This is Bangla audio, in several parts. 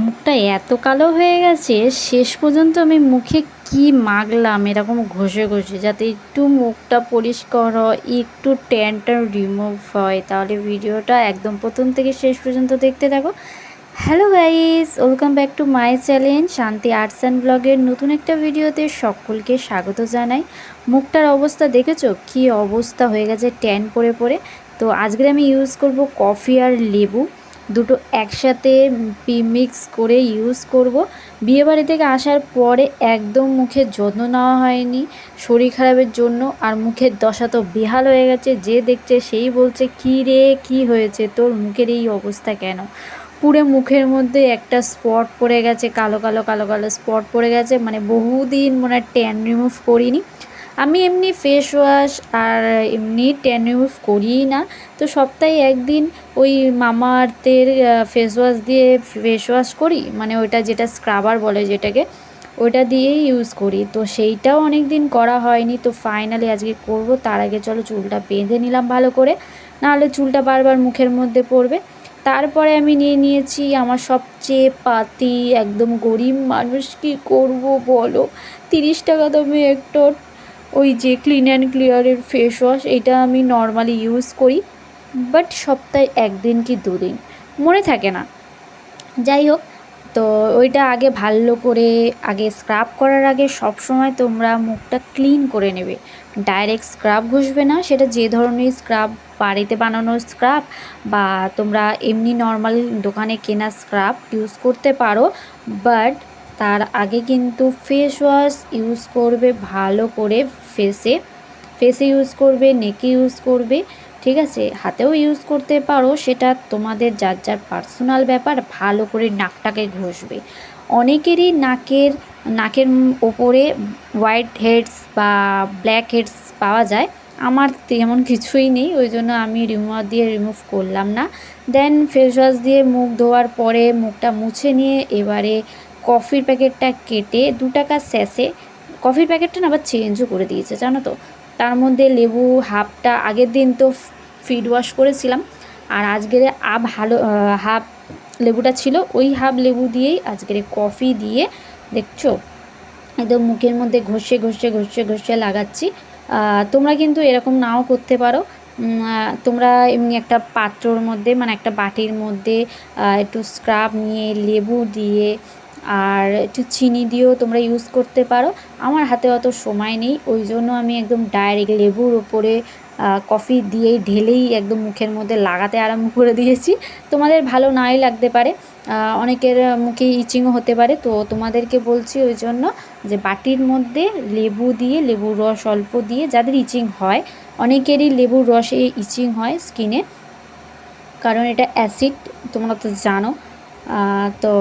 মুখটা এত কালো হয়ে গেছে, শেষ পর্যন্ত আমি মুখে কি মাখলাম এরকম ঘষে ঘষে, যাতে একটু মুখটা পরিষ্কার হয়, একটু ট্যানটা রিমুভ হয়। তাহলে ভিডিওটা একদম প্রথম থেকে শেষ পর্যন্ত দেখতে থাকো। Hello guys welcome back to my channel Shanti arts and ব্লগের নতুন একটা ভিডিওতে সকলকে স্বাগত জানাই। মুখটার অবস্থা দেখেছ? কি অবস্থা হয়ে গেছে ট্যান পরে পরে। তো আজকে আমি ইউজ করব কফি আর লেবু। দুটো একসাথে মিক্স করে ইউজ করব। বিয়েবাড়ি থেকে আসার পরে একদম মুখের যত্ন নেওয়া হয়নি, শরীর খারাপের জন্য, আর মুখের দশা তো বেহাল হয়ে গেছে। যে দেখছে সেই বলছে, কী রে, কী হয়েছে? তোর মুখের এই অবস্থা কেন? পুরো মুখের মধ্যে একটা স্পট পড়ে গেছে, কালো কালো কালো কালো স্পট পড়ে গেছে। মানে বহুদিন মনে হয় ট্যান রিমুভ করিনি। আমি এমনি ফেস ওয়াশ আর এমনি ট্যান রিমুভ করিই না। তো সপ্তাহে একদিন ওই মামা আর্থের ফেস ওয়াশ দিয়ে ফেস ওয়াশ করি। মানে ওইটা যেটা স্ক্রাবার বলে যেটাকে, ওইটা দিয়েই ইউজ করি। তো সেইটাও অনেক দিন করা হয়নি। তো ফাইনালি আজকে করব। তার আগে চলো চুলটা বেঁধে নিলাম ভালো করে। নাহলে চুলটা বারবার মুখের মধ্যে পড়বে। তারপরে আমি নিয়ে নিয়েছি আমার সবচেয়ে পাতি। একদম গরিব মানুষ কি করব বলো? তিরিশ টাকা দামে একটা ওই যে ক্লিন অ্যান্ড ক্লিয়ারের ফেস ওয়াশ এটা আমি নর্মালি ইউজ করি বাট সপ্তাহে একদিন কি দুদিন, মনে থাকে না। যাই হোক, তো ওইটা আগে ভালো করে, আগে স্ক্রাব করার আগে সব সময় তোমরা মুখটা ক্লিন করে নেবে। ডাইরেক্ট স্ক্রাব ঘষবে না, সেটা যে ধরনের স্ক্রাব বাড়িতে বানানো স্ক্রাব বা তোমরা এমনি নর্মাল দোকানে কেনা স্ক্রাব ইউজ করতে পারো বাট তার আগে কিন্তু ফেস ওয়াশ ইউজ করবে, ভালো করে ফেসে ফেসে ইউজ করবে নেকে ইউজ করবে, ঠিক আছে? হাতেও ইউজ করতে পারো, সেটা তোমাদের যার যার পার্সোনাল ব্যাপার, ভালো করে নাকটাকে ঘষবে। অনেকেরই নাকের নাকের ওপরে হোয়াইট হেডস বা ব্ল্যাক হেডস পাওয়া যায়। আমার তেমন কিছুই নেই, ওই জন্য আমি রিমুভার দিয়ে রিমুভ করলাম না। দেন ফেস ওয়াশ দিয়ে মুখ ধোয়ার পরে মুখটা মুছে নিয়ে এবারে কফির প্যাকেটটা কেটে দু টাকা স্যাসে কফির প্যাকেটটা না আবার চেঞ্জও করে দিয়েছে, জানো তো? তার মধ্যে লেবু হাফটা, আগের দিন তো ফিড ওয়াশ করেছিলাম, আর আজকের আ ভালো হাফ লেবুটা ছিল, ওই হাফ লেবু দিয়েই আজকের কফি দিয়ে, দেখছ? একদম মুখের মধ্যে ঘষে ঘষে ঘষে ঘষে লাগাচ্ছি। তোমরা কিন্তু এরকম নাও করতে পারো। তোমরা এমনি একটা পাত্রর মধ্যে মানে একটা বাটির মধ্যে একটু স্ক্রাব নিয়ে লেবু দিয়ে আর একটু চিনি দিয়েও তোমরা ইউজ করতে পারো। আমার হাতে অত সময় নেই, ওই জন্য আমি একদম ডাইরেক্ট লেবুর ওপরে কফি দিয়েই, ঢেলেই একদম মুখের মধ্যে লাগাতে আরম্ভ করে দিয়েছি। তোমাদের ভালো নাই লাগতে পারে অনেকের মুখে ইচিংও হতে পারে। তো তোমাদেরকে বলছি ওই জন্য যে বাটির মধ্যে লেবু দিয়ে, লেবুর রস অল্প দিয়ে যাদের ইচিং হয়, অনেকেরই লেবুর রসে ইচিং হয় স্কিনে কারণ এটা অ্যাসিড তোমরা তো জানো। তো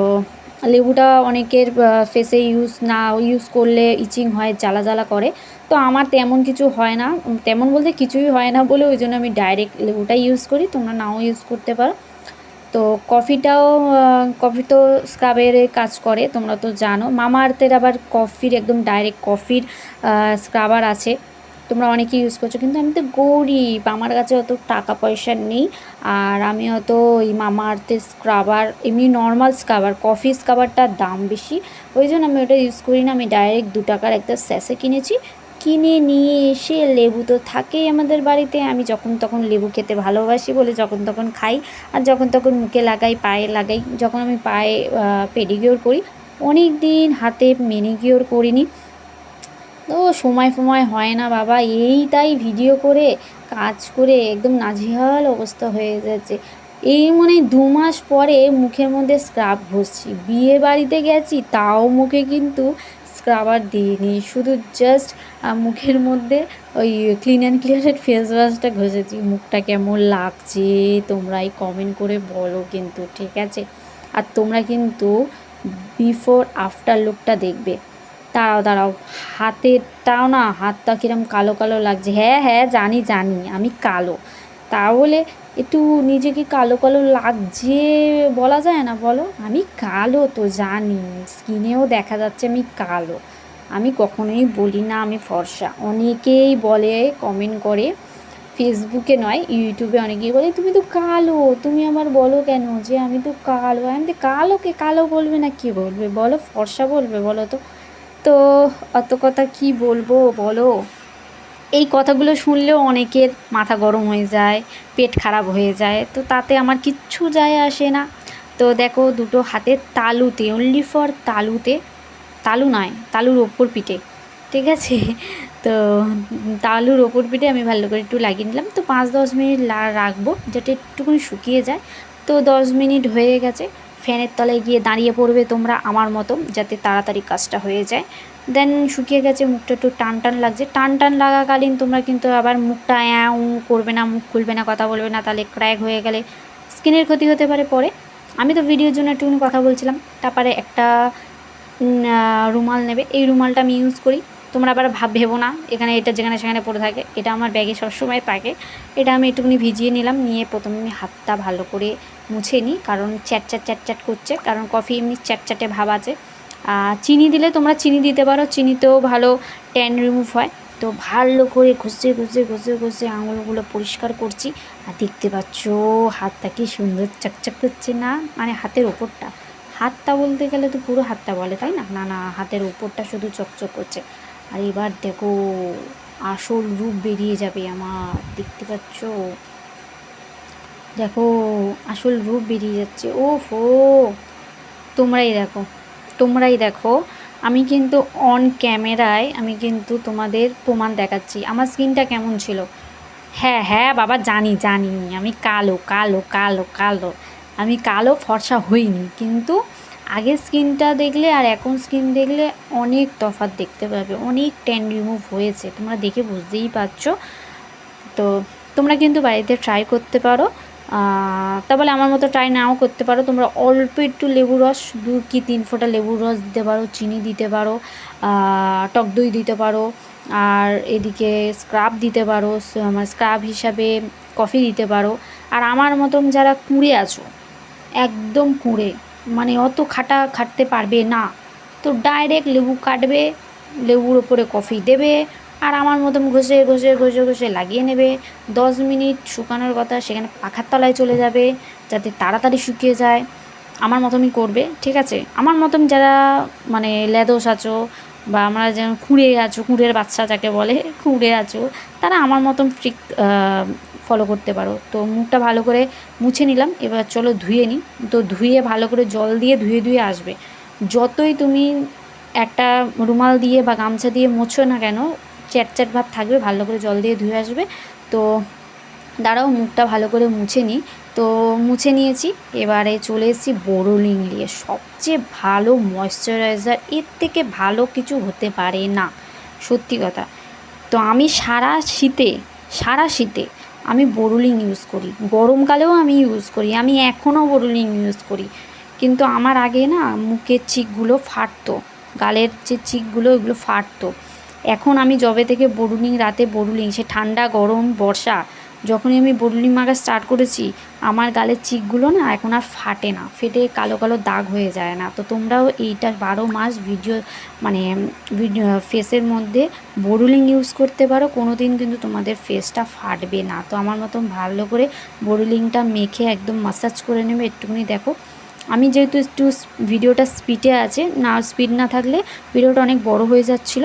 লেবুটা অনেকের ফেসে ইউজ না ইউজ করলে ইচিং হয়, জ্বালা জ্বালা করে। তো আমার তেমন কিছু হয় না। তেমন বলতে কিছুই হয় না বলে ওই জন্য আমি ডাইরেক্ট লেবুটা ইউজ করি। তোমরা নাও ইউজ করতে পারো। তো কফিটাও কফি তো স্ক্রাবের কাজ করে, তোমরা তো জানো। মামা আর্থের আবার কফির একদম ডাইরেক্ট কফির স্ক্রাবার আছে। তোমরা অনেকে ইউজ করছ, কিন্তু আমি তো গরিব, আমার কাছে অত টাকা পয়সা নেই। আর আমি অত ওই মামা আর্থের স্ক্রাবার এমনি নর্মাল স্ক্রাবার কফি স্ক্রাবারটার দাম বেশি। ওই জন্য আমি ওটা ইউজ করি না, আমি ডাইরেক্ট দু টাকার একটা স্যাসে কিনেছি। কিনে নিয়ে এসে লেবু তো থাকেই আমাদের বাড়িতে, আমি যখন তখন লেবু খেতে ভালোবাসি বলে যখন তখন খাই। আর যখন তখন মুখে লাগাই, পায়ে লাগাই, যখন আমি পায়ে পেডিকিওর করি অনেক দিন হাতে মেনিকিওর করিনি। তো সময় ফময় হয় না বাবা এই তাই ভিডিও করে, কাজ করে একদম নাজেহাল অবস্থা হয়ে যাচ্ছে। এই মনে দু মাস পরে মুখের মধ্যে স্ক্রাব ঘষছি। বিয়ে বাড়িতে গেছি, তাও মুখে কিন্তু স্ক্রাবার দিইনি। শুধু জাস্ট মুখের মধ্যে ওই ক্লিন অ্যান্ড ক্লিয়ারের ফেস ওয়াশটা ঘষেছি। মুখটা কেমন লাগছে তোমরাই কমেন্ট করে বলো কিন্তু, ঠিক আছে? আর তোমরা কিন্তু বিফোর আফটার লুকটা দেখবে। দাঁড়াও দাঁড়াও। হাতেরটাও না, হাতটা কিরম কালো কালো লাগছে। হ্যাঁ হ্যাঁ জানি জানি, আমি কালো। তাহলে একটু নিজেকে কালো কালো লাগছে বলা যায় না বলো? আমি কালো তো জানি, স্কিনেও দেখা যাচ্ছে আমি কালো। আমি কখনোই বলি না, আমি ফর্সা। অনেকেই বলে কমেন্ট করে ফেসবুকে নয় ইউটিউবে অনেকেই বলে, তুমি তো কালো, তুমি আমার বলো কেন যে আমি তো কালো? আমি তো কালোকে কালো বলবে না, কি বলবে? বলো, ফর্সা বলবে, বলো তো? তো অত কথা কি বলব, বলো? এই কথাগুলো শুনলেও অনেকের মাথা গরম হয়ে যায়, পেট খারাপ হয়ে যায়, তো তাতে আমার কিচ্ছু যায় আসে না। তো দেখো, দুটো হাতের তালুতে অনলি ফর তালুতে, তালু নয়, তালুর ওপর পিঠে, ঠিক আছে? তো তালুর ওপর পিঠে আমি ভালো করে একটু লাগিয়ে নিলাম। তো পাঁচ দশ মিনিট রাখব, যাতে একটুখানি শুকিয়ে যায়। তো দশ মিনিট হয়ে গেছে। ফ্যানের তলায় গিয়ে দাঁড়িয়ে পড়বে তোমরা আমার মতো, যাতে তাড়াতাড়ি কাজটা হয়ে যায়। দেন শুকিয়ে গেছে, মুখটা একটু টান টান লাগছে। টান টান লাগাকালীন তোমরা কিন্তু আবার মুখটা অ্যাঁ করবে না, মুখ খুলবে না, কথা বলবে না, তাহলে ক্র্যাক হয়ে গেলে স্কিনের ক্ষতি হতে পারে পরে। আমি তো ভিডিওর জন্য একটুখানি কথা বলছিলাম, তারপরে একটা রুমাল নেবে। এই রুমালটা আমি ইউজ করি। তোমরা আবার ভাব ভেবো না, এখানে এটা যেখানে সেখানে পড়ে থাকে। এটা আমার ব্যাগে সবসময় থাকে। এটা আমি একটুখানি ভিজিয়ে নিলাম, নিয়ে প্রথমে আমি হাতটা ভালো করে মুছে নিই, কারণ চ্যাট চ্যাট চ্যাট চ্যাট করছে, কারণ কফি এমনি চ্যাট চ্যাটে ভাব আছে। চিনি দিলে তোমরা চিনি দিতে পারো, চিনিতেও ভালো ট্যান রিমুভ হয়। তো ভালো করে ঘষে ঘষে ঘষে ঘষে আঙুলগুলো পরিষ্কার করছি, আর দেখতে পাচ্ছ হাতটা কি সুন্দর চকচক করছে না মানে হাতের ওপরটা। হাতটা বলতে গেলে তো পুরো হাতটা বলে, তাই না? না না, হাতের ওপরটা শুধু চকচক করছে। আর এবার দেখো, আসল রূপ বেরিয়ে যাবে আমার, দেখতে পাচ্ছ? দেখো, আসল রূপ বেরিয়ে যাচ্ছে। ও হো তোমরাই দেখো তোমরাই দেখো। আমি কিন্তু অন ক্যামেরায় আমি কিন্তু তোমাদের প্রমাণ দেখাচ্ছি। আমার স্কিনটা কেমন ছিল? হ্যাঁ হ্যাঁ বাবা, জানি জানি। আমি কালো কালো কালো কালো। আমি কালো ফর্সা হইনি, কিন্তু আগের স্কিনটা দেখলে আর এখন স্কিন দেখলে অনেক তফাৎ দেখতে পাবে, অনেক ট্যান রিমুভ হয়েছে, তোমরা দেখে বুঝতেই পারছ। তো তোমরা কিন্তু বাড়িতে ট্রাই করতে পারো তা বলে আমার মতো ট্রাই নাও করতে পারো। তোমরা অল্প একটু লেবু রস, দু কি তিন ফোঁটা লেবুর রস দিতে পারো, চিনি দিতে পারো টক দই দিতে পারো, আর এদিকে স্ক্রাব দিতে পারো স্ক্রাব হিসাবে কফি দিতে পারো। আর আমার মতন যারা কুঁড়ে আছো, একদম কুঁড়ে মানে অত খাটা খাটতে পারবে না। তো ডাইরেক্ট লেবু কাটবে, লেবুর ওপরে কফি দেবে আর আমার মতন ঘষে ঘষে ঘষে ঘষে লাগিয়ে নেবে। দশ মিনিট শুকানোর কথা সেখানে পাখার তলায় চলে যাবে যাতে তাড়াতাড়ি শুকিয়ে যায়। আমার মতনই করবে, ঠিক আছে? আমার মতন যারা মানে লেদোস আছো বা আমরা যেমন খুঁড়ে আছো, কুঁড়ের বাচ্চা যাকে বলে খুঁড়ে আছো, তারা আমার মতন ট্রিক ফলো করতে পারো। তো মুখটা ভালো করে মুছে নিলাম, এবার চলো ধুয়ে নিই। তো ধুয়ে ভালো করে জল দিয়ে ধুয়ে ধুয়ে আসবে। যতই তুমি একটা রুমাল দিয়ে বা গামছা দিয়ে মোছো না কেন, চ্যাট চ্যাট ভাব থাকবে, ভালো করে জল দিয়ে ধুয়ে আসবে। তো দাঁড়াও, মুখটা ভালো করে মুছে নিই তো মুছে নিয়েছি, এবারে চলে এসেছি বোরোলিং নিয়ে সবচেয়ে ভালো ময়শ্চারাইজার এর থেকে ভালো কিছু হতে পারে না, সত্যি কথা। তো আমি সারা শীতে সারা শীতে আমি বোরুলিং ইউজ করি। গরমকালেও আমি ইউজ করি, আমি এখনও বোরুলিং ইউজ করি। কিন্তু আমার আগে না, মুখের চিকগুলো ফাটতো, গালের যে চিকগুলো ওইগুলো ফাটতো। এখন আমি জবে থেকে বোরুলিং, রাতে বোরুলিং, সে ঠান্ডা, গরম, বর্ষা যখনই আমি বোরুলিং মাখা স্টার্ট করেছি, আমার গালের চিকগুলো না এখন আর ফাটে না, ফেটে কালো কালো দাগ হয়ে যায় না। তো তোমরাও এইটা বারো মাস ভিডিও মানে ভিডিও ফেসের মধ্যে বোরুলিং ইউজ করতে পারো কোনো দিন কিন্তু তোমাদের ফেসটা ফাটবে না। তো আমার মতন ভালো করে বোরুলিংটা মেখে একদম মাসাজ করে নেবে, একটুখানি দেখো। আমি যেহেতু একটু ভিডিওটা স্পিডে আছে, না স্পিড না থাকলে ভিডিওটা অনেক বড় হয়ে যাচ্ছিল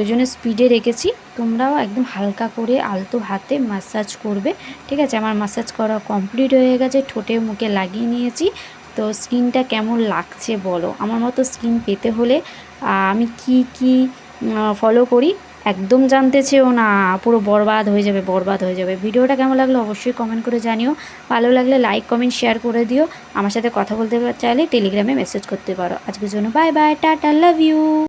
ওই জন্য স্পিডে রেখেছি। তোমরাও একদম হালকা করে আলতো হাতে মাসাজ করবে। ঠিক আছে? আমার মাসাজ করা কমপ্লিট হয়ে গেছে। ঠোঁটে মুখে লাগিয়ে নিয়েছি। তো স্কিনটা কেমন লাগছে বলো? আমার মতো স্কিন পেতে হলে আমি কি কি ফলো করি? একদম জানতে চেয়েও না। পুরো বরবাদ হয়ে যাবে, বরবাদ হয়ে যাবে। ভিডিওটা কেমন লাগল অবশ্যই কমেন্ট করে জানিও। ভালো লাগলে লাইক কমেন্ট শেয়ার করে দিও। আমার সাথে কথা বলতে চাইলে টেলিগ্রামে মেসেজ করতে পারো। আজকের জন্য bye bye tata love you